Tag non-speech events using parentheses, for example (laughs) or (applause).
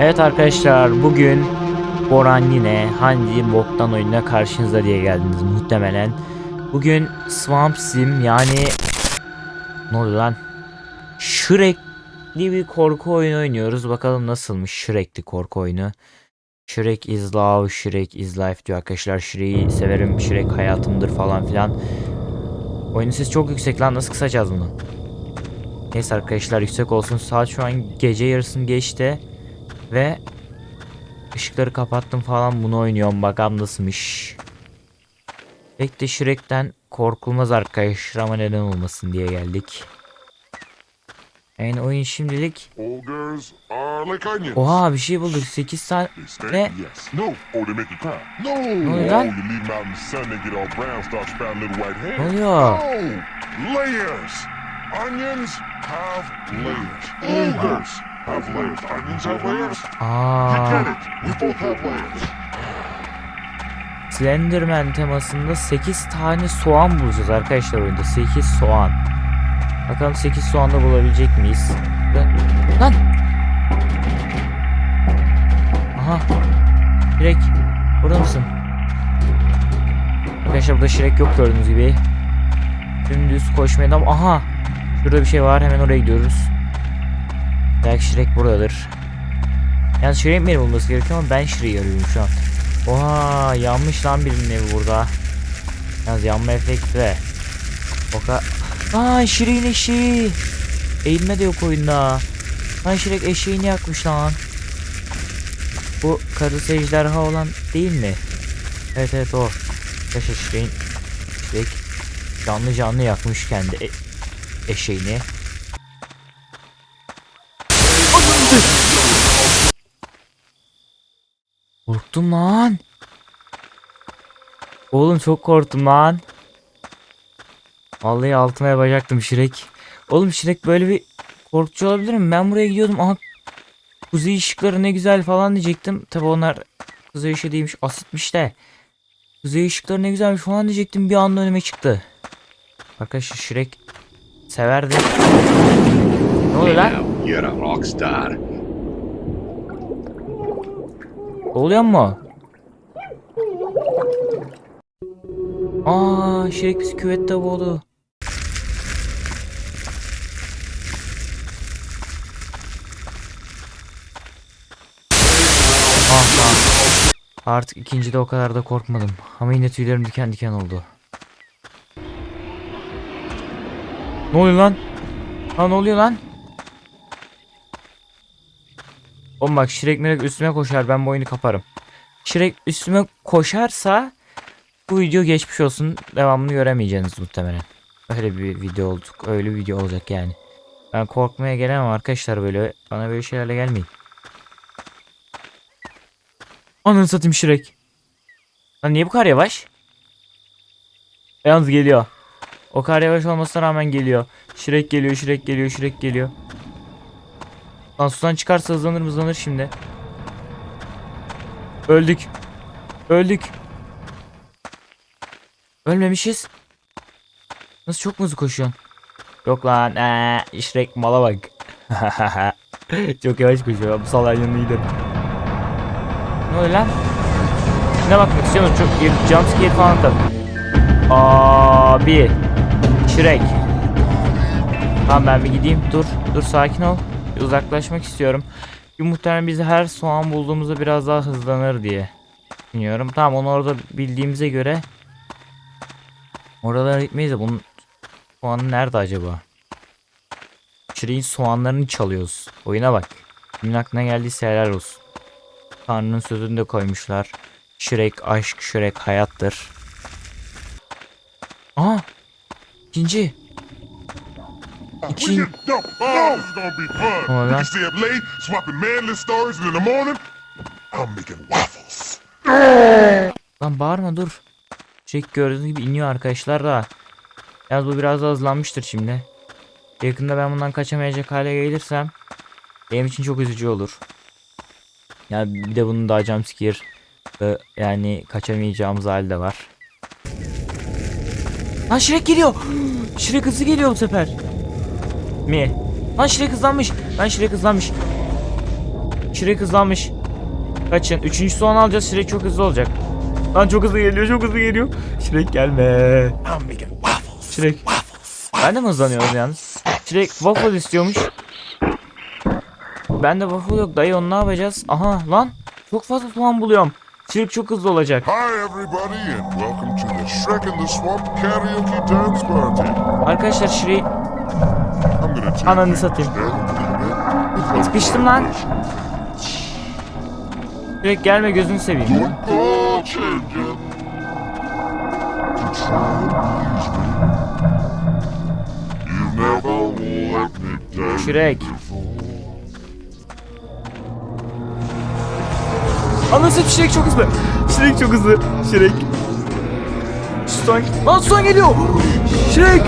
Evet arkadaşlar bugün Boran yine hangi boktan oyununa karşınıza diye geldiniz muhtemelen. Bugün Swamp Sim yani ne oluyor lan? Shrek'li bir korku oyunu oynuyoruz. Bakalım nasılmış Shrek'li korku oyunu. Shrek is love, Shrek is life diyor arkadaşlar. Shrek'i severim, Shrek hayatımdır falan filan. Oyunun sesi çok yüksek lan nasıl kısacağız bunu? Neyse arkadaşlar yüksek olsun. Saat şu an gece yarısını geçti. Ve ışıkları kapattım falan bunu oynuyorum bakalım nasılmış. Pek de Shrek'ten korkulmaz arkadaşlar ama neden olmasın diye geldik. Yani oyun şimdilik. Oha bir şey bulduk 8 tane Ne? Oh, cry. No. oluyor Oh, lan? Ne oluyor? Oh, layers. Onions have layers. Ogres have layers. Onions have layers. You Aa, get it. We both have layers. Slenderman temasında 8 tane soğan bulacağız arkadaşlar oyunda 8 soğan. Bakalım 8 soğan da bulabilecek miyiz? Lan! Lan! Aha! Shrek burada mısın? Arkadaşlar burada Shrek yok gördüğünüz gibi. Dümdüz koşmaya devam. Aha! Şurada bir şey var hemen oraya gidiyoruz. Belki Shrek buradadır. Yani Shrek'in beni bulması gerekiyor ama ben Shrek'i arıyorum şu an. Oha yanmış lan birinin evi burada. Yalnız yanma efekti de. O kadar... Aa Shrek'in eşeği. Eğilme de yok oyunda. Lan Shrek eşeğini yakmış lan. Bu karısı ejderha olan değil mi? Evet evet o. Arkadaşlar Shrek'in... Shrek canlı canlı yakmış kendi e- eşeğini. Korktum lan. Oğlum çok korktum lan. Vallahi altıma yapacaktım Şirek. Oğlum Şirek böyle bir korkucu olabilir mi? Ben buraya gidiyordum. Aha kuzey ışıkları ne güzel falan diyecektim. Tabi onlar kuzey ışığı değilmiş asitmiş de. Kuzey ışıkları ne güzelmiş falan diyecektim. Bir anda önüme çıktı. Arkadaşlar Şirek severdi. Ne oluyor lan? Oluyor mu? Aa, Şirek bizi küvette boğdu. Ah lan. Artık ikincide o kadar da korkmadım. Ama yine tüylerim diken diken oldu. Ne oluyor lan? Ha ne oluyor lan? Oğlum bak Şirek mirek üstüme koşar ben bu oyunu kaparım. Şirek üstüme koşarsa bu video geçmiş olsun devamını göremeyeceksiniz muhtemelen. Öyle bir video olduk. Öyle bir video olacak yani. Ben korkmaya gelemem arkadaşlar böyle. Bana böyle şeylerle gelmeyin. Ananı satayım Şirek. Lan niye bu kadar yavaş? Yalnız geliyor. O kadar yavaş olmasına rağmen geliyor. Şirek geliyor, Şirek geliyor, Şirek geliyor. Lan sudan çıkarsa hızlanır hızlanır şimdi. Öldük. Öldük. Ölmemişiz. Nasıl çok hızlı koşuyorsun? Yok lan. Ee, Shrek mala bak. (laughs) çok yavaş koşuyor. Bu salak yanına gidelim. Ne oluyor lan? Ne bakmak istiyorum çok bir jumpscare falan tabi. Abi. Shrek. Tamam ben bir gideyim. Dur. Dur sakin ol. Uzaklaşmak istiyorum. Muhtemelen biz her soğan bulduğumuzda biraz daha hızlanır diye düşünüyorum. Tamam onu orada bildiğimize göre oralara gitmeyiz de bunun soğanı nerede acaba? Şirin soğanlarını çalıyoruz. Oyuna bak. Kimin aklına geldiyse helal olsun. Tanrı'nın sözünü de koymuşlar. Şirek aşk, Şirek hayattır. Aa! İkinci. We get- no, no, this is gonna be fun. Oh, we that- can stay up late, swapping manly stories, and in the morning, I'm making waffles. Lan bağırma dur. Jack gördüğünüz gibi iniyor arkadaşlar da. Yalnız bu biraz daha hızlanmıştır şimdi. Yakında ben bundan kaçamayacak hale gelirsem benim için çok üzücü olur. Yani bir de bunun daha jumpscare e, yani kaçamayacağımız hali de var. Lan Shrek geliyor. (gasps) Shrek hızlı geliyor bu sefer. Mi? Lan Shrek hızlanmış. Lan Shrek hızlanmış. Shrek hızlanmış. Kaçın. Üçüncü soğan alacağız. Shrek çok hızlı olacak. Lan çok hızlı geliyor. Çok hızlı geliyor. Shrek gelme. Shrek. Ben de mi hızlanıyorum yalnız? Shrek waffle istiyormuş. Bende waffle yok dayı onu ne yapacağız? Aha lan. Çok fazla soğan buluyorum. Shrek çok hızlı olacak. Hi, everybody, and welcome to the Shrek in the Swamp karaoke dance party. Arkadaşlar Shrek'i I'm gonna take Ananı satayım. Sıkıştım lan. Shrek gelme gözünü seveyim. Before. Anasını Shrek çok hızlı. Shrek çok hızlı. Shrek. Son. Lan son geliyor. Shrek.